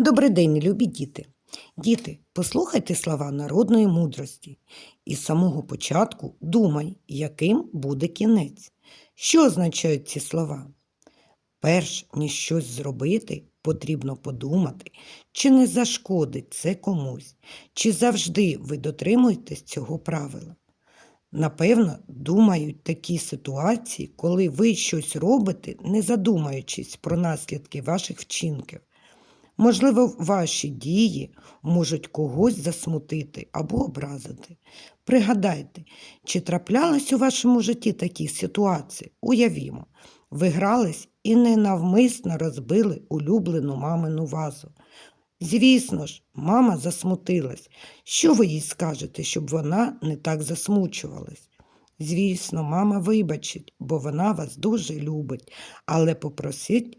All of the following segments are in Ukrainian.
Добрий день, любі діти. Діти, послухайте слова народної мудрості і з самого початку думай, яким буде кінець. Що означають ці слова? Перш ніж щось зробити, потрібно подумати, чи не зашкодить це комусь, чи завжди ви дотримуєтесь цього правила. Напевно, думають такі ситуації, коли ви щось робите, не задумуючись про наслідки ваших вчинків. Можливо, ваші дії можуть когось засмутити або образити. Пригадайте, чи траплялись у вашому житті такі ситуації? Уявімо, ви грались і ненавмисно розбили улюблену мамину вазу. Звісно ж, мама засмутилась. Що ви їй скажете, щоб вона не так засмучувалась? Звісно, мама вибачить, бо вона вас дуже любить, але попросить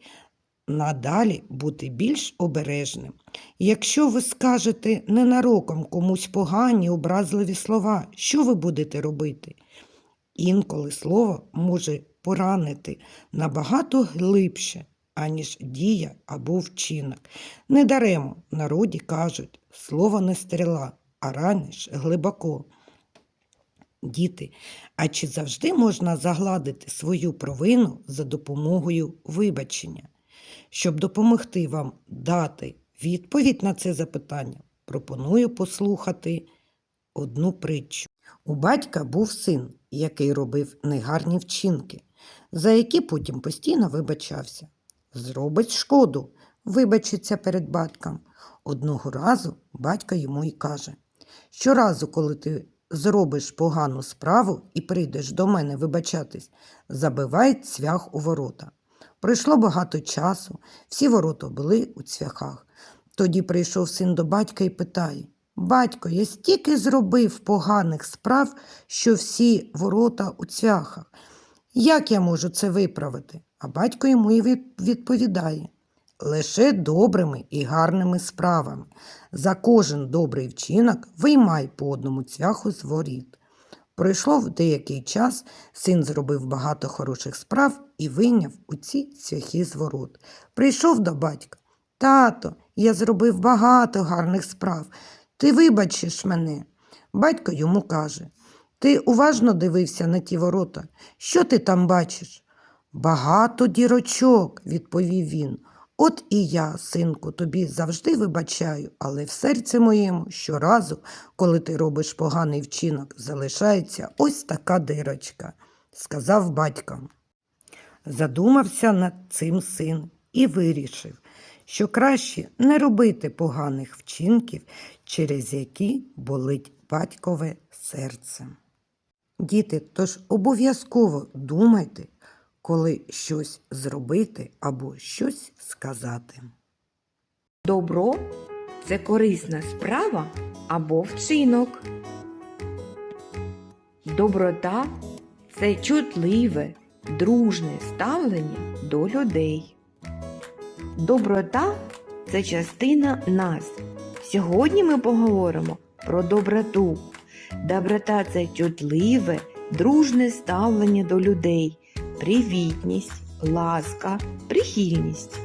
надалі бути більш обережним. Якщо ви скажете ненароком комусь погані, образливі слова, що ви будете робити? Інколи слово може поранити набагато глибше, аніж дія або вчинок. Недаремо народі кажуть, слово не стріла, а раниш глибоко. Діти, а чи завжди можна загладити свою провину за допомогою вибачення? Щоб допомогти вам дати відповідь на це запитання, пропоную послухати одну притчу. У батька був син, який робив негарні вчинки, за які потім постійно вибачався. Зробить шкоду, вибачиться перед батьком. Одного разу батько йому й каже: Щоразу, коли ти зробиш погану справу і прийдеш до мене вибачатись, забивай цвях у ворота. Пройшло багато часу, всі ворота були у цвяхах. Тоді прийшов син до батька і питає Батько, я стільки зробив поганих справ, що всі ворота у цвяхах. Як я можу це виправити? А батько йому і відповідає лише добрими і гарними справами. За кожен добрий вчинок виймай по одному цвяху з воріт. Пройшло деякий час, син зробив багато хороших справ і вийняв у ці цвяхи з ворот. Прийшов до батька. Тато, я зробив багато гарних справ. Ти вибачиш мене. Батько йому каже. Ти уважно дивився на ті ворота. Що ти там бачиш? Багато дірочок, відповів він. От і я, синку, тобі завжди вибачаю, але в серці моєму щоразу, коли ти робиш поганий вчинок, залишається ось така дирочка, сказав батько. Задумався над цим син і вирішив, що краще не робити поганих вчинків, через які болить батькове серце. Діти, тож обов'язково думайте, коли щось зробити або щось сказати. Добро це корисна справа або вчинок. Доброта це чутливе, дружне ставлення до людей. Доброта це частина нас. Сьогодні ми поговоримо про доброту. Доброта це чутливе, дружне ставлення до людей, привітність, ласка, прихильність.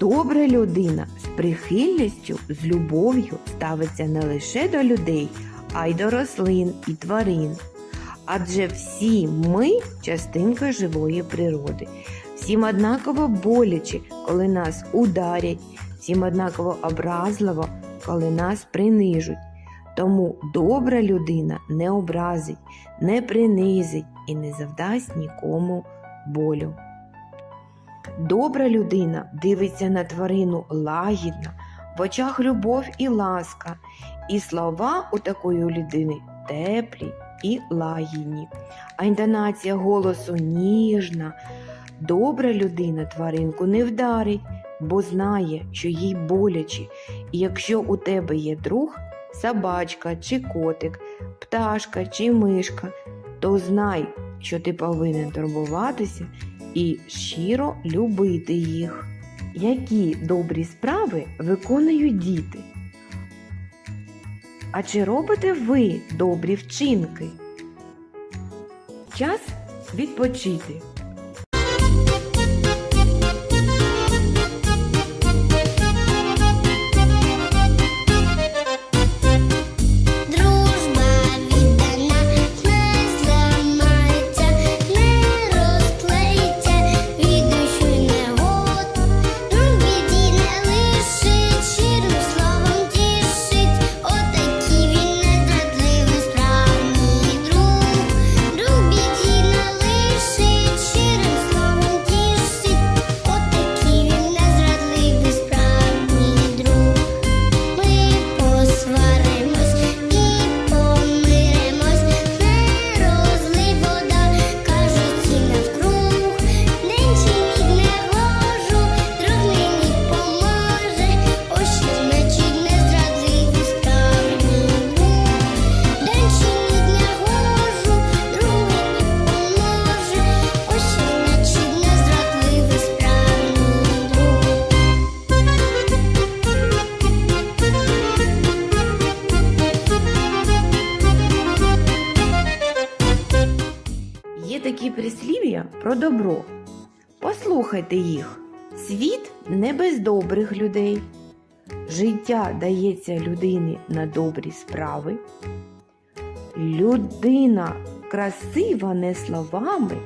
Добра людина з прихильністю, з любов'ю ставиться не лише до людей, а й до рослин і тварин. Адже всі ми частинка живої природи. Всім однаково боляче, коли нас ударять, всім однаково образливо, коли нас принижуть. Тому добра людина не образить, не принизить і не завдасть нікому болю. Добра людина дивиться на тварину лагідно, в очах любов і ласка, і слова у такої людини теплі і лагідні, а інтонація голосу ніжна. Добра людина тваринку не вдарить, бо знає, що їй боляче, і якщо у тебе є друг, собачка чи котик, пташка чи мишка, то знай, що ти повинен турбуватися і щиро любити їх. Які добрі справи виконують діти? А чи робите ви добрі вчинки? Час відпочити. Про добро. Послухайте їх. Світ не без добрих людей. Життя дається людині на добрі справи. Людина красива не словами,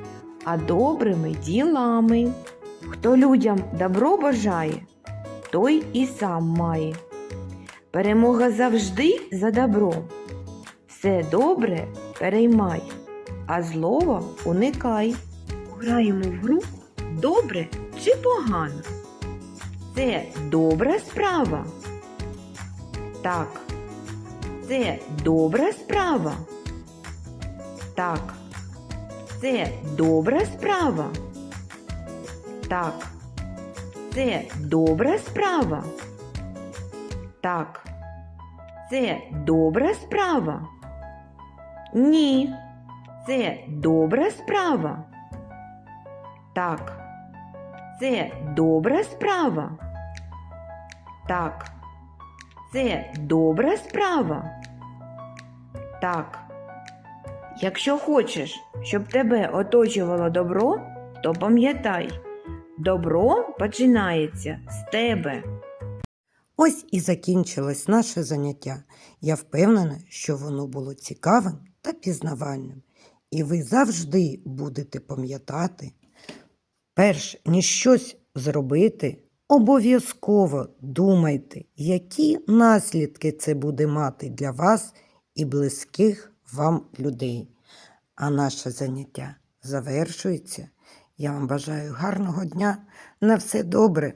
а добрими ділами. Хто людям добро бажає, той і сам має. Перемога завжди за добром. Все добре переймай, а злого уникай. Граємо в гру добре чи погано. Це добра справа. Так. Це добра справа. Так. Це добра справа. Так. Це добра справа. Так. Це добра справа. Ні. Це добра справа. Так. Це добра справа. Так. Це добра справа. Так. Якщо хочеш, щоб тебе оточувало добро, то пам'ятай, добро починається з тебе. Ось і закінчилось наше заняття. Я впевнена, що воно було цікавим та пізнавальним. І ви завжди будете пам'ятати, перш ніж щось зробити, обов'язково думайте, які наслідки це буде мати для вас і близьких вам людей. А наше заняття завершується. Я вам бажаю гарного дня. На все добре.